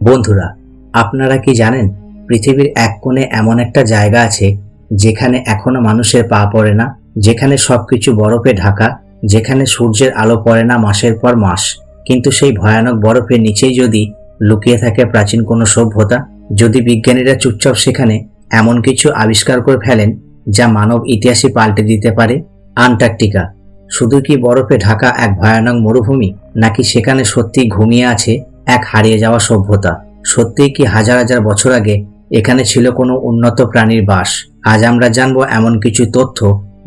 বন্ধুরা, আপনারা কি জানেন, পৃথিবীর এক কোণে এমন একটা জায়গা আছে, যেখানে এখনও মানুষের পা পড়ে না, যেখানে সবকিছু বরফে ঢাকা, যেখানে সূর্যের আলো পড়ে না মাসের পর মাস, কিন্তু সেই ভয়ানক বরফের নিচেই যদি লুকিয়ে থাকে প্রাচীন কোনো সভ্যতা, যদি বিজ্ঞানীরা চুপচাপ সেখানে এমন কিছু আবিষ্কার করে ফেলেন, যা মানব ইতিহাসই পাল্টে দিতে পারে? আন্টার্কটিকা, শুধু কি বরফে ঢাকা এক ভয়ানক মরুভূমি, নাকি সেখানে সত্যি ঘুমিয়ে আছে এক হারিয়ে যাওয়া সভ্যতা। সত্যিই কি হাজার হাজার বছর আগে এখানে ছিল কোনো উন্নত প্রাণীর বাস? আজ আমরা জানব এমন কিছু তথ্য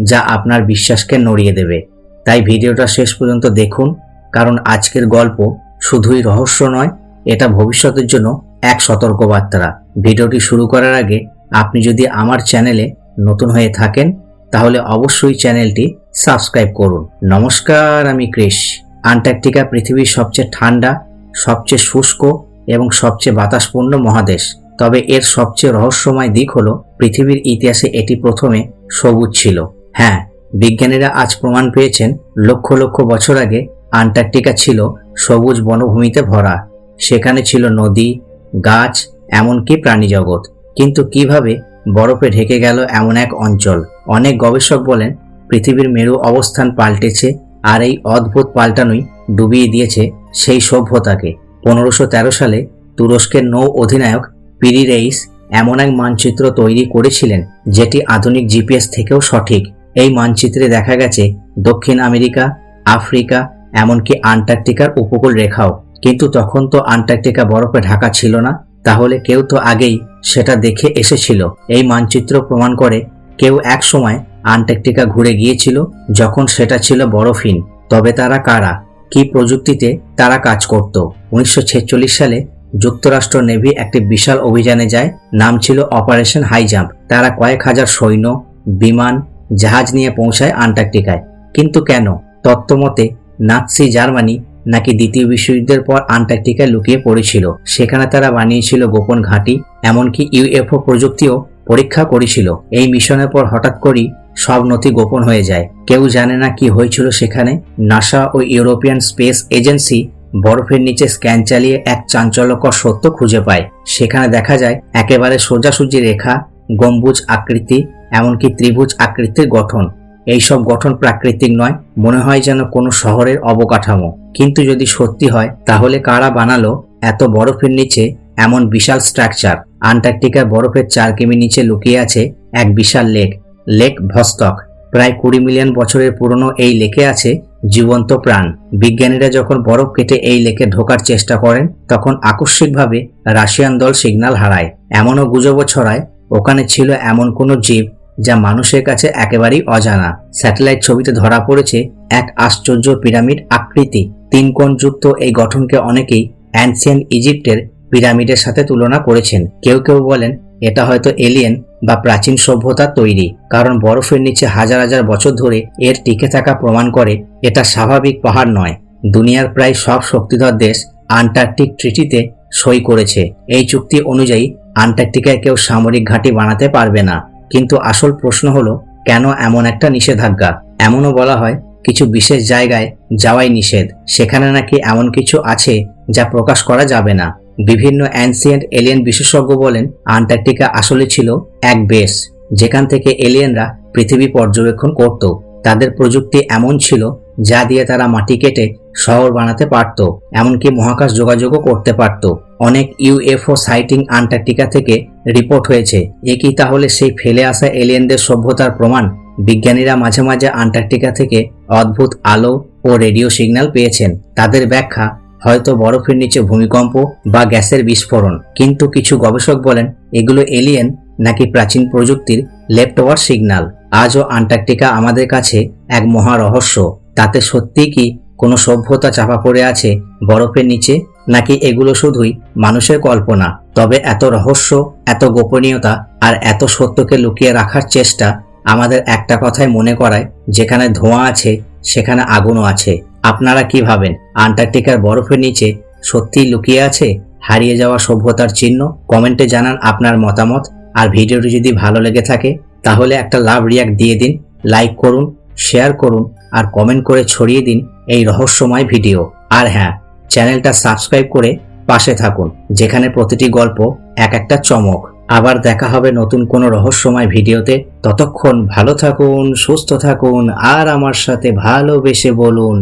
যা আপনার বিশ্বাসকে নড়িয়ে দেবে। তাই ভিডিওটা শেষ পর্যন্ত দেখুন, কারণ আজকের গল্প শুধুই রহস্য নয়, এটা ভবিষ্যতের জন্য এক সতর্কবার্তা। ভিডিওটি শুরু করার আগে আপনি যদি আমার চ্যানেলে নতুন হয়ে থাকেন, তাহলে অবশ্যই চ্যানেলটি সাবস্ক্রাইব করুন। নমস্কার, আমি ক্রিস আন্টার্কটিকা পৃথিবীর সবচেয়ে ঠান্ডা সবচেয়ে শুষ্ক এবং সবচেয়ে বাতাসপূর্ণ মহাদেশ। তবে এর সবচেয়ে রহস্যময় দিক হলো, পৃথিবীর ইতিহাসে এটি প্রথমে সবুজ ছিল। হ্যাঁ বিজ্ঞানীরা আজ প্রমাণ পেয়েছেন, লক্ষ লক্ষ বছর আগে আন্টার্কটিকা ছিল সবুজ বনভূমিতে ভরা। সেখানে ছিল নদী, গাছ, এমনকি প্রাণীজগৎ। কিন্তু কীভাবে বরফে ঢেকে গেল এমন এক অঞ্চল? অনেক গবেষক বলেন, পৃথিবীর মেরু অবস্থান পাল্টেছে আর এই অদ্ভুত পাল্টানোই ডুবিয়ে দিয়েছে সেই সভ্যতাকে। পনেরোশো তেরো সালে তুরস্কের নৌ অধিনায়ক পিরিরেইস এমন এক মানচিত্র তৈরি করেছিলেন, যেটি আধুনিক জিপিএস থেকেও সঠিক। এই মানচিত্রে দেখা গেছে দক্ষিণ আমেরিকা, আফ্রিকা, এমনকি আন্টার্কটিকার উপকূল রেখাও। কিন্তু তখন তো আন্টার্কটিকা বরফে ঢাকা ছিল না, তাহলে কেউ তো আগেই সেটা দেখে এসেছিল। এই মানচিত্র প্রমাণ করে কেউ এক সময় আন্টার্কটিকা ঘুরে গিয়েছিল, যখন সেটা ছিল বরফহীন। তবে তারা কারা? কি প্রযুক্তিতে তারা কাজ করত। উনিশশো ছেচল্লিশ সালে যুক্তরাষ্ট্র নেভি একটি বিশাল অভিযানে যায়, নাম ছিল অপারেশন হাই জাম্প। তারা কয়েক হাজার সৈন্য, বিমান, জাহাজ নিয়ে পৌঁছায় আন্টার্কটিকায়। কিন্তু কেন? তত্ত্বমতে, নাৎসি জার্মানি নাকি দ্বিতীয় বিশ্বযুদ্ধের পর আন্টার্কটিকায় লুকিয়ে পড়েছিল। সেখানে তারা বানিয়েছিল গোপন ঘাঁটি, এমনকি ইউএফও প্রযুক্তিও পরীক্ষা করেছিল। এই মিশনের পর হঠাৎ করেই সব নথি গোপন হয়ে যায়। কেউ জানে না কি হয়েছিল সেখানে। নাসা ও ইউরোপিয়ান স্পেস এজেন্সি বরফের নিচে স্ক্যান চালিয়ে এক চাঞ্চল্যকর সত্য খুঁজে পায়। সেখানে দেখা যায়, একেবারে সোজাসুজি রেখা, গম্বুজ আকৃতি, এমনকি ত্রিভুজ আকৃতির গঠন। এইসব গঠন প্রাকৃতিক নয়, মনে হয় যেন কোনো শহরের অবকাঠামো। কিন্তু যদি সত্যি হয়, তাহলে কারা বানালো এত বরফের নিচে এমন বিশাল স্ট্রাকচার? আন্টার্কটিকার বরফের চার কিমি নিচে লুকিয়ে আছে এক বিশাল লেক। লেক ভস্তক। প্রায় কুড়ি মিলিয়ন বছরের পুরনো এই লেকে আছে জীবন্ত প্রাণ। বিজ্ঞানীরা যখন বরফ কেটে এই লেকে ঢোকার চেষ্টা করেন, তখন আকস্মিকভাবে রাশিয়ান দল সিগন্যাল হারায়। এমনও গুজবও ছড়ায়, ওখানে ছিল এমন কোনো জীব যা মানুষের কাছে একেবারেই অজানা। স্যাটেলাইট ছবিতে ধরা পড়েছে এক আশ্চর্য পিরামিড আকৃতি। তিন কোণযুক্ত এই গঠনকে অনেকেই অ্যানসিয়েন্ট ইজিপ্টের পিরামিডের সাথে তুলনা করেছেন। কেউ কেউ বলেন, এটা হয়তো এলিয়েন বা প্রাচীন সভ্যতার তৈরি। কারণ বরফের নিচে হাজার হাজার বছর ধরে এর টিকে থাকা প্রমাণ করে, এটা স্বাভাবিক পাহাড় নয়। দুনিয়ার প্রায় সব শক্তিধর দেশ আন্টার্কটিক ট্রিটিতে সই করেছে। এই চুক্তি অনুযায়ী আন্টার্কটিকায় কেউ সামরিক ঘাঁটি বানাতে পারবে না। কিন্তু আসল প্রশ্ন হলো, কেন এমন একটা নিষেধাজ্ঞা? এমনও বলা হয়, কিছু বিশেষ জায়গায় যাওয়াই নিষেধ। সেখানে নাকি এমন কিছু আছে যা প্রকাশ করা যাবে না। বিভিন্ন অ্যানসিয়েন্ট এলিয়েন বিশেষজ্ঞ বলেন, আন্টার্কটিকা আসলে ছিল এক বেস যেখান থেকে এলিয়েনরা পৃথিবী পর্যবেক্ষণ করত। তাদের প্রযুক্তি এমন ছিল যা দিয়ে তারা মাটি কেটে শহর বানাতে পারত, এমনকি মহাকাশ যোগাযোগও করতে পারত। অনেক ইউএফও সাইটিং আন্টার্কটিকা থেকে রিপোর্ট হয়েছে। এ কি তাহলে সেই ফেলে আসা এলিয়েনদের সভ্যতার প্রমাণ? বিজ্ঞানীরা মাঝে মাঝে আন্টার্কটিকা থেকে অদ্ভুত আলো ও রেডিও সিগন্যাল পেয়েছেন। তাদের ব্যাখ্যা হয়তো বরফের নিচে ভূমিকম্প বা গ্যাসের বিস্ফোরণ। কিন্তু কিছু গবেষক বলেন, এগুলো এলিয়েন নাকি প্রাচীন প্রযুক্তির লেফটওয়ার সিগন্যাল আজও আন্টার্কটিকা আমাদের কাছে এক মহা রহস্য। তাতে সত্যিই কি কোনো সভ্যতা চাপা পড়ে আছে বরফের নিচে? নাকি এগুলো শুধুই মানুষের কল্পনা? তবে এত রহস্য, এত গোপনীয়তা আর এত সত্যকে লুকিয়ে রাখার চেষ্টা আমাদের একটা কথাই মনে করায়, যেখানে ধোঁয়া আছে, সেখানে আগুনও আছে। আপনারা কি ভাবেন? আন্টার্কটিকার বরফের নিচে সত্যিই লুকিয়ে আছে? হারিয়ে যাওয়া সভ্যতার চিহ্ন? কমেন্টে জানান আপনার মতামত। আর ভিডিওটি যদি ভালো লেগে থাকে, তাহলে একটা লাভ রিয়াক্ট দিয়ে দিন। লাইক করুন, শেয়ার করুন, আর কমেন্ট করে ছড়িয়ে দিন এই রহস্যময় ভিডিও। আর হ্যাঁ চ্যানেলটা সাবস্ক্রাইব করে পাশে থাকুন, যেখানে প্রতিটি গল্প এক একটা চমক। আবার দেখা হবে নতুন কোনো রহস্যময় ভিডিওতে। ততক্ষণ ভালো থাকুন, সুস্থ থাকুন, আর আমার সাথে ভালোবেসে বলুন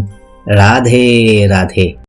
রাধে রাধে।